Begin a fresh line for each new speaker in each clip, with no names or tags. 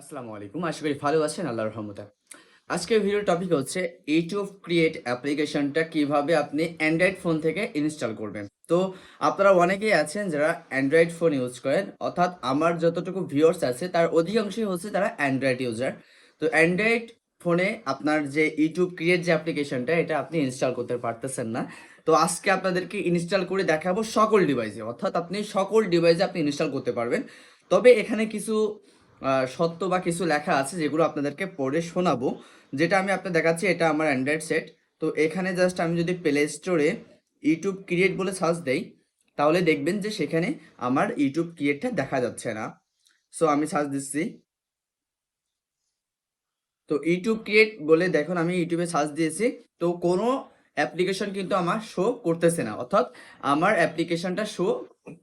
আসসালামু আলাইকুম। আশা করি ভালো আছেন আল্লাহর রহমতে। আজকের ভিডিও টপিক হচ্ছে ইউটিউব ক্রিয়েট অ্যাপ্লিকেশনটা কীভাবে আপনি অ্যান্ড্রয়েড ফোন থেকে ইনস্টল করবেন। তো আপনারা অনেকেই আছেন যারা অ্যান্ড্রয়েড ফোন ইউজ করেন, অর্থাৎ আমার যতটুকু ভিউয়ার্স আছে, তার অধিকাংশই হচ্ছে তারা অ্যান্ড্রয়েড ইউজার তো অ্যান্ড্রয়েড ফোনে আপনার যে ইউটিউব ক্রিয়েট যে অ্যাপ্লিকেশনটা এটা আপনি ইনস্টল করতে পারতেছেন না। তো আজকে আপনাদেরকে ইনস্টল করে দেখাবো সকল ডিভাইসে অর্থাৎ আপনি সকল ডিভাইসে আপনি ইনস্টল করতে পারবেন। তবে এখানে কিছু সত্য বা কিছু লেখা আছে যেগুলো আপনাদেরকে পড়ে শোনাবো। যেটা আমি আপনার দেখাচ্ছি, এটা আমার অ্যান্ড্রয়েড সেট তো এখানে জাস্ট আমি যদি প্লে স্টোরে ইউটিউব ক্রিয়েট বলে সার্চ দেই, তাহলে দেখবেন যে সেখানে আমার ইউটিউব ক্রিয়েটটা দেখা যাচ্ছে না। সো আমি সার্চ দিচ্ছি। তো ইউটিউব ক্রিয়েট বলে দেখুন, আমি ইউটিউবে সার্চ দিয়েছি। তো কোনো অ্যাপ্লিকেশন কিন্তু আমার শো করতেছে না। অর্থাৎ আমার অ্যাপ্লিকেশনটা শো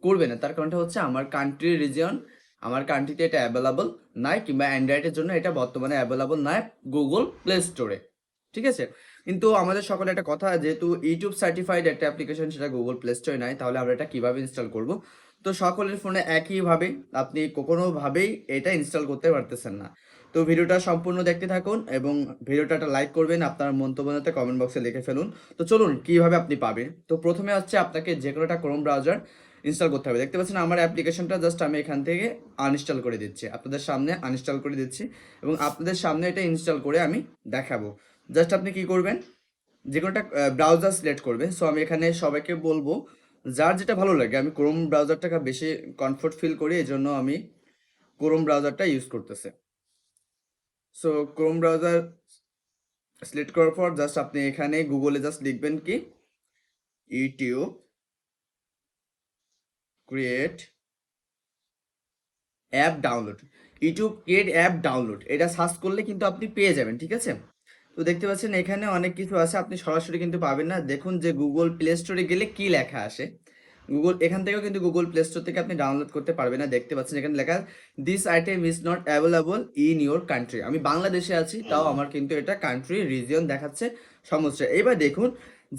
করবে না। তার কারণটা হচ্ছে আমার কান্ট্রি রিজিয়ন আমার কান্ট্রিতে এটা অ্যাভেলেবল নাই কিংবা অ্যান্ড্রয়েডের জন্য এটা বর্তমানে অ্যাভেলেবল নাই গুগল প্লে স্টোরে ঠিক আছে? কিন্তু আমাদের সকলে একটা কথা, যেহেতু ইউটিউব সার্টিফাইড একটা অ্যাপ্লিকেশন সেটা গুগল প্লে স্টোরে নাই, তাহলে আমরা এটা কীভাবে ইনস্টল করব? তো সকলের ফোনে একইভাবে আপনি কোনোভাবেই এটা ইনস্টল করতে পারতেছেন না। তো ভিডিওটা সম্পূর্ণ দেখতে থাকুন এবং ভিডিওটা লাইক করবেন, আপনার মন্তব্যতে কমেন্ট বক্সে লিখে ফেলুন। তো চলুন, কীভাবে আপনি পাবেন? তো প্রথমে হচ্ছে আপনাকে যে কোনো একটা ক্রোম ব্রাউজার ইনস্টল করতে হবে। দেখতে পাচ্ছেন আমার অ্যাপ্লিকেশনটা জাস্ট আমি এখান থেকে আনইনস্টল করে দিচ্ছি। আপনাদের সামনে আনইনস্টল করে দিচ্ছি এবং আপনাদের সামনে এটা ইনস্টল করে আমি দেখাবো। জাস্ট আপনি কি করবেন? যে কোনো একটা ব্রাউজার সিলেক্ট করবেন সো আমি এখানে সবাইকে বলব, যার যেটা ভালো লাগে, আমি ক্রোম ব্রাউজারটাকে বেশি কমফোর্ট ফিল করি এই জন্য আমি ক্রোম ব্রাউজারটা ইউজ করতেছে। সো ক্রোম ব্রাউজার সিলেক্ট করার পর জাস্ট আপনি এখানে গুগলে জাস্ট লিখবেন কি? YouTube create app download YouTube create app download এটা সার্চ করলে কিন্তু আপনি পেয়ে যাবেন, ঠিক আছে? তো দেখতে পাচ্ছেন এখানে অনেক কিছু আছে, আপনি সরাসরি কিন্তু পাবেন না। দেখুন যে গুগল প্লে স্টোরে গেলে কি লেখা আসে। গুগল এখান থেকেও কিন্তু গুগল প্লে স্টোর থেকে আপনি ডাউনলোড করতে পারবেন না। দেখতে পাচ্ছেন এখানে লেখা this item is not available in your country আমি বাংলাদেশে আছি, তাও আমার কিন্তু এটা কান্ট্রি রিজিয়ন দেখাচ্ছে সমস্যা। এবার দেখুন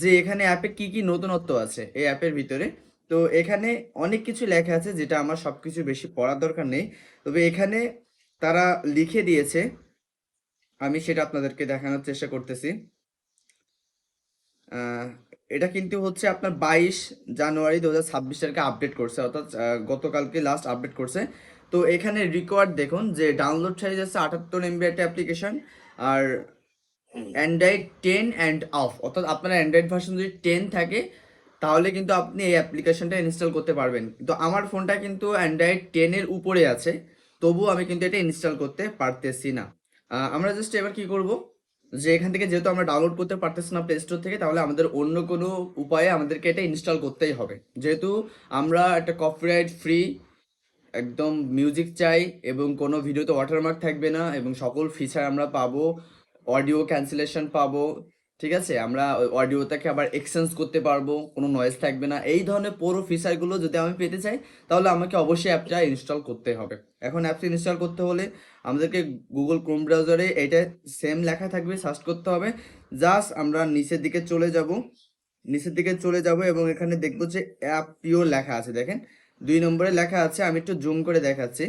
যে এখানে অ্যাপে কি কি নতুনত্ব আছে এই অ্যাপের ভিতরে। তো এখানে অনেক কিছু লেখা আছে যেটা আমার সব কিছু বেশি পড়ার দরকার নেই। তবে এখানে তারা লিখে দিয়েছে, আমি সেটা আপনাদেরকে দেখানোর চেষ্টা করতেছি। এটা কিন্তু হচ্ছে আপনার বাইশ জানুয়ারি দু হাজার ছাব্বিশ তারিখে আপডেট করছে, অর্থাৎ গতকালকে লাস্ট আপডেট করছে। তো এখানে রিকোয়ার্ড দেখুন যে ডাউনলোড সাইজ আছে আটাত্তর এমবি একটা অ্যাপ্লিকেশন আর অ্যান্ড্রয়েড টেন অ্যান্ড অফ অর্থাৎ আপনার অ্যান্ড্রয়েড ভার্সন যদি টেন থাকে তাহলে কিন্তু আপনি এই অ্যাপ্লিকেশনটা ইনস্টল করতে পারবেন। কিন্তু আমার ফোনটা কিন্তু অ্যান্ড্রয়েড টেনের উপরে আছে, তবুও আমি কিন্তু এটা ইনস্টল করতে পারতেছি না। আমরা জাস্ট এবার কি করব? যে এখান থেকে যেহেতু আমরা ডাউনলোড করতে পারতেছি না প্লে স্টোর থেকে, তাহলে আমাদের অন্য কোনো উপায়ে আমাদেরকে এটা ইনস্টল করতেই হবে। যেহেতু আমরা একটা কপিরাইট ফ্রি একদম মিউজিক চাই এবং কোনো ভিডিওতে ওয়াটারমার্ক থাকবে না এবং সকল ফিচার আমরা পাবো অডিও ক্যান্সেলেশন পাবো ঠিক আছে? আমরা অডিওটাকে আবার এক্সচেঞ্জ করতে পারব, কোনো নয়েজ থাকবে না। এই ধরনের পুরো ফিচারগুলো যদি আমি পেতে চাই, তাহলে আমাকে অবশ্যই অ্যাপটা ইনস্টল করতে হবে। এখন অ্যাপটা ইনস্টল করতে হলে আমাদেরকে গুগল ক্রোম ব্রাউজারে এটা সেম লেখা থাকবে সার্চ করতে হবে। জাস্ট আমরা নিচের দিকে চলে যাব, নিচের দিকে চলে যাব এবং এখানে দেখব যে অ্যাপ পিওর লেখা আছে। দেখেন, দুই নম্বরে লেখা আছে, আমি একটু জুম করে দেখাচ্ছি।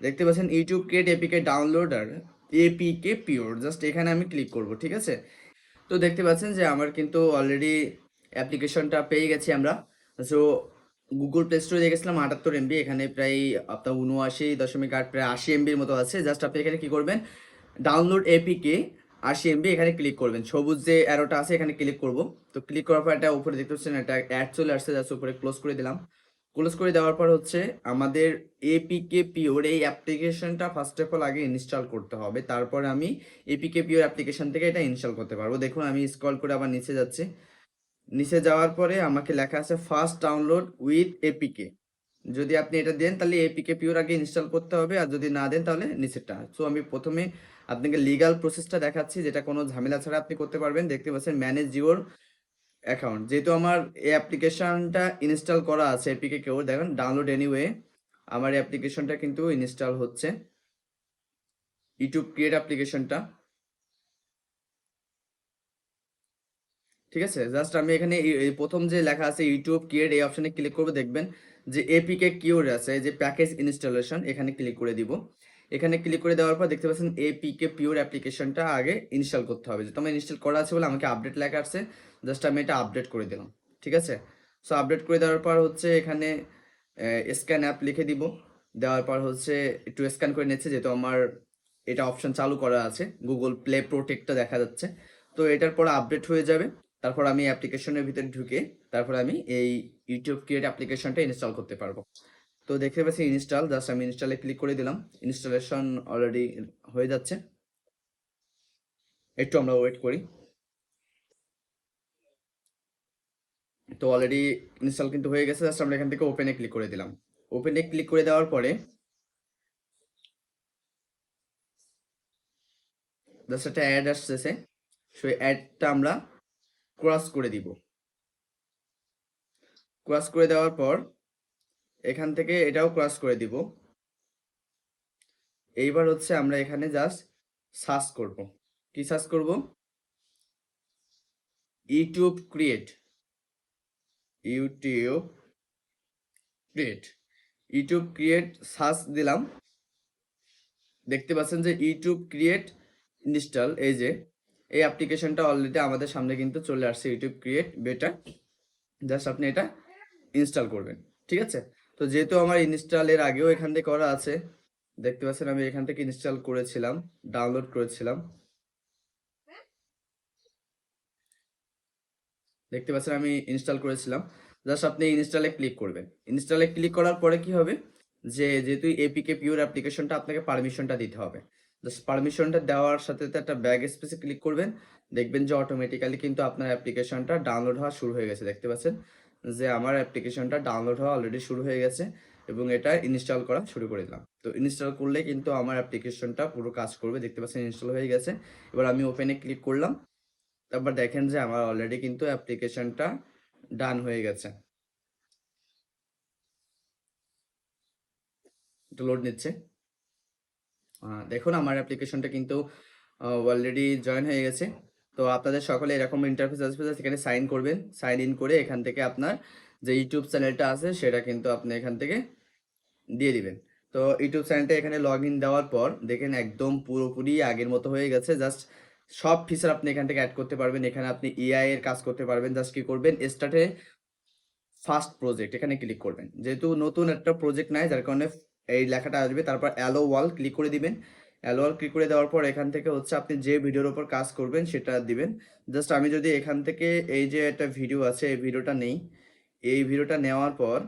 দেখতে পাচ্ছেন YouTube create APK downloader APK pure just এখানে আমি ক্লিক করব, ঠিক আছে? তো দেখতে পাচ্ছেন যে আমার কিন্তু অলরেডি অ্যাপ্লিকেশনটা পেয়ে গেছি আমরা। সো গুগল প্লে স্টোরে দেখেছিলাম আটাত্তর এমবি এখানে প্রায় আপনার উনআশি দশমিক আট, প্রায় আশি এমবির মতো আছে। জাস্ট আপনি এখানে কী করবেন? ডাউনলোড এপিকে আশি এমবি এখানে ক্লিক করবেন। সবুজ যে অ্যারোটা আছে, এখানে ক্লিক করব। তো ক্লিক করার পর একটা উপরে দেখতে পাচ্ছেন, একটা অ্যাড চলে আসছে জাস্ট উপরে ক্লোজ করে দিলাম। ক্লোজ করে দেওয়ার পর হচ্ছে আমাদের এপিকে পিওর এই অ্যাপ্লিকেশনটা ফার্স্ট অফ অল আগে ইনস্টল করতে হবে। তারপরে আমি এপিকে পিওর অ্যাপ্লিকেশন থেকে এটা ইনস্টল করতে পারব। দেখুন, আমি স্ক্রল করে আবার নিচে যাচ্ছি। নিচে যাওয়ার পরে আমাকে লেখা আছে ফার্স্ট ডাউনলোড উইথ এপিকে যদি আপনি এটা দেন, তাহলে এপিকে পিওর আগে ইনস্টল করতে হবে। আর যদি না দেন, তাহলে নিচেরটা। সো আমি প্রথমে আপনাকে লিগাল প্রসেসটা দেখাচ্ছি, যেটা কোনো ঝামেলা ছাড়া আপনি করতে পারবেন। দেখতে পাচ্ছেন ম্যানেজ ইউর অ্যাকাউন্ট যেহেতু আমার এই অ্যাপ্লিকেশনটা ইনস্টল করা আছে এপিকে কেউ, দেখেন ডাউনলোড এনিওয়ে আমার অ্যাপ্লিকেশনটা কিন্তু ইনস্টল হচ্ছে। ইউটিউব ক্রিয়েট অ্যাপ্লিকেশনটা ঠিক আছে? জাস্ট আমি এখানে প্রথম যে লেখা আছে ইউটিউব ক্রিয়েট এই অপশনে ক্লিক করব, দেখবেন যে এপিকে কিওর আছে যে প্যাকেজ ইনস্টলেশন এখানে ক্লিক করে দিব। এখানে ক্লিক করে দেওয়ার পর দেখতে পাচ্ছেন এপিকে পিওর অ্যাপ্লিকেশনটা আগে ইনস্টল করতে হবে। যেহেতু আমার ইনস্টল করা আছে বলে আমাকে আপডেট লেখা আসছে জাস্ট আমি এটা আপডেট করে দিলাম, ঠিক আছে? সো আপডেট করে দেওয়ার পর হচ্ছে এখানে স্ক্যান অ্যাপ লিখে দিব। দেওয়ার পর হচ্ছে একটু স্ক্যান করে নিচ্ছে, যেহেতু আমার এটা অপশন চালু করা আছে। গুগল প্লে প্রোটেক্টটা দেখা যাচ্ছে। তো এটার পর আপডেট হয়ে যাবে। তারপর আমি অ্যাপ্লিকেশনের ভিতরে ঢুকে তারপর আমি এই ইউটিউব ক্রিয়েট অ্যাপ্লিকেশনটা ইনস্টল করতে পারব। তো দেখতে পাচ্ছি ইনস্টল জাস্ট আমি ইনস্টলে ক্লিক করে দিলাম। ইনস্টলেশন অলরেডি হয়ে যাচ্ছে। একটু আমরা ওয়েট করি। তো অলরেডি ইনস্টল কিন্তু হয়ে গেছে জাস্ট আমরা এখান থেকে ওপেনে ক্লিক করে দিলাম। ওপেনে ক্লিক করে দেওয়ার পরে জাস্ট একটা অ্যাড আসতেছে, সেই অ্যাডটা আমরা ক্রস করে দিব। ক্রস করে দেওয়ার পর এখান থেকে এটাও ক্রস করে দিব। এইবার হচ্ছে আমরা এখানে জাস্ট সার্চ করব। কি সার্চ করব? YouTube create YouTube create YouTube create search দিলাম। দেখতে পাচ্ছেন যে ইউটিউব ক্রিয়েট ইনস্টল এই যে, এই অ্যাপ্লিকেশনটা অলরেডি আমাদের সামনে কিন্তু চলে আসছে, ইউটিউব ক্রিয়েট বেটা জাস্ট আপনি এটা ইনস্টল করবেন, ঠিক আছে? তো যেহেতু আমার ইনস্টল এর আগেও এখান থেকে করা আছে, দেখতে পাচ্ছেন আমি এখান থেকে ইনস্টল করেছিলাম ডাউনলোড করেছিলাম। দেখতে পাচ্ছেন আমি ইনস্টল করেছিলাম। জাস্ট আপনি ইনস্টলে ক্লিক করবেন। ইনস্টলে ক্লিক করার পরে কি হবে? যে যেহেতু এপিকে পিওর অ্যাপ্লিকেশনটা আপনাকে পারমিশনটা দিতে হবে। জাস্ট পারমিশনটা দেওয়ার সাথে সাথে একটা ব্যাগ স্পেসে ক্লিক করবেন। দেখবেন যে অটোমেটিক্যালি কিন্তু আপনার অ্যাপ্লিকেশনটা ডাউনলোড হওয়া শুরু হয়ে গেছে। দেখতে পাচ্ছেন? যে আমার অ্যাপ্লিকেশনটা ডাউনলোড হওয়া অলরেডি শুরু হয়ে গেছে এবং এটা ইনস্টল করা শুরু করে দিলাম। তো ইনস্টল করলে কিন্তু আমার অ্যাপ্লিকেশনটা পুরো কাজ করবে। দেখতে পাচ্ছেন ইনস্টল হয়ে গেছে। এবার আমি ওপেনে ক্লিক করলাম। তারপর দেখেন যে আমার অলরেডি কিন্তু অ্যাপ্লিকেশনটা ডান হয়ে গেছে। লোড নিচ্ছে। দেখুন আমার অ্যাপ্লিকেশনটা কিন্তু অলরেডি জয়েন হয়ে গেছে। তো আপনাদের সকলে এরকম ইন্টারফেস আসবে সেখানে সাইন করবেন। সাইন ইন করে এখান থেকে আপনার যে ইউটিউব চ্যানেলটা আছে, সেটা কিন্তু আপনি এখান থেকে দিয়ে দিবেন। তো ইউটিউব চ্যানেলটা এখানে লগ ইন দেওয়ার পর দেখেন একদম পুরোপুরি আগের মতো হয়ে গেছে। জাস্ট সব ফিচার আপনি এখান থেকে অ্যাড করতে পারবেন। এখানে আপনি এআই এর কাজ করতে পারবেন জাস্ট কি করবেন? স্টার্টে ফার্স্ট প্রজেক্ট এখানে ক্লিক করবেন। যেহেতু নতুন একটা প্রজেক্ট নাই, যার কারণে এই লেখাটা আসবে, তারপর অ্যালো ওয়াল ক্লিক করে দিবেন। অ্যালো ওয়াল ক্লিক করে দেওয়ার পর এখান থেকে হচ্ছে আপনি যে ভিডিওর উপর কাজ করবেন, সেটা দিবেন। জাস্ট আমি যদি এখান থেকে এই যে একটা ভিডিও আছে, এই ভিডিওটা নেই, এই ভিডিওটা নেওয়ার পর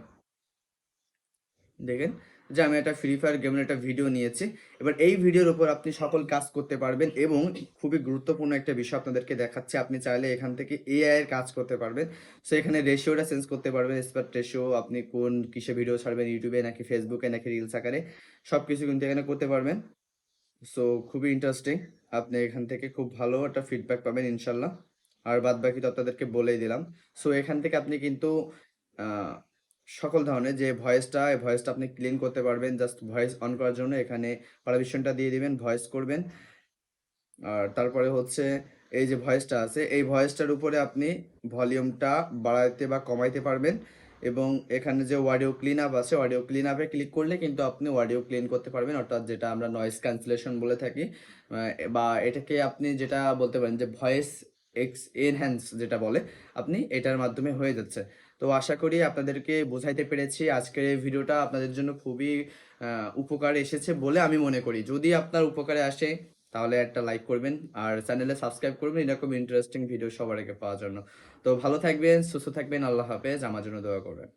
দেখেন যে আমি একটা ফ্রি ফায়ার গেমের একটা ভিডিও নিয়েছি। এবার এই ভিডিওর উপর আপনি সকল কাজ করতে পারবেন এবং খুবই গুরুত্বপূর্ণ একটা বিষয় আপনাদেরকে দেখাচ্ছে। আপনি চাইলে এখান থেকে এআই এর কাজ করতে পারবেন। সো এখানে রেশিওটা চেঞ্জ করতে পারবেন। স্পার্ট রেশিও আপনি কোন কিসে ভিডিও ছাড়বেন ইউটিউবে নাকি ফেসবুকে নাকি রিলস আকারে সব কিছু কিন্তু এখানে করতে পারবেন। সো খুবই ইন্টারেস্টিং আপনি এখান থেকে খুব ভালো একটা ফিডব্যাক পাবেন ইনশাল্লাহ। আর বাদ বাকি তো আপনাদেরকে বলেই দিলাম। সো এখান থেকে আপনি কিন্তু সকল ধরনের যে ভয়েসটা, এই ভয়েসটা আপনি ক্লিন করতে পারবেন। জাস্ট ভয়েস অন করার জন্য এখানে পারমিশনটা দিয়ে দিবেন ভয়েস করবেন। আর তারপরে হচ্ছে এই যে ভয়েসটা আছে, এই ভয়েসটার উপরে আপনি ভলিউমটা বাড়াইতে বা কমাইতে পারবেন এবং এখানে যে অডিও ক্লিন আপ আছে অডিও ক্লিন আপে ক্লিক করলে কিন্তু আপনি অডিও ক্লিন করতে পারবেন। অর্থাৎ যেটা আমরা নয়েস ক্যান্সেলেশন বলে থাকি বা এটাকে আপনি যেটা বলতে পারেন যে ভয়েস এক্স এনহ্যান্স যেটা বলে, আপনি এটার মাধ্যমে হয়ে যাচ্ছে। তো আশা করি আপনাদেরকে বোঝাইতে পেরেছি। আজকের এই ভিডিওটা আপনাদের জন্য খুবই উপকার এসেছে বলে আমি মনে করি। যদি আপনার উপকারে আসে, তাহলে একটা লাইক করবেন আর চ্যানেলে সাবস্ক্রাইব করবেন। এরকম ইন্টারেস্টিং ভিডিও সবার আগে পাওয়ার জন্য। তো ভালো থাকবেন, সুস্থ থাকবেন। আল্লাহ হাফেজ। আমার জন্য দোয়া করবেন।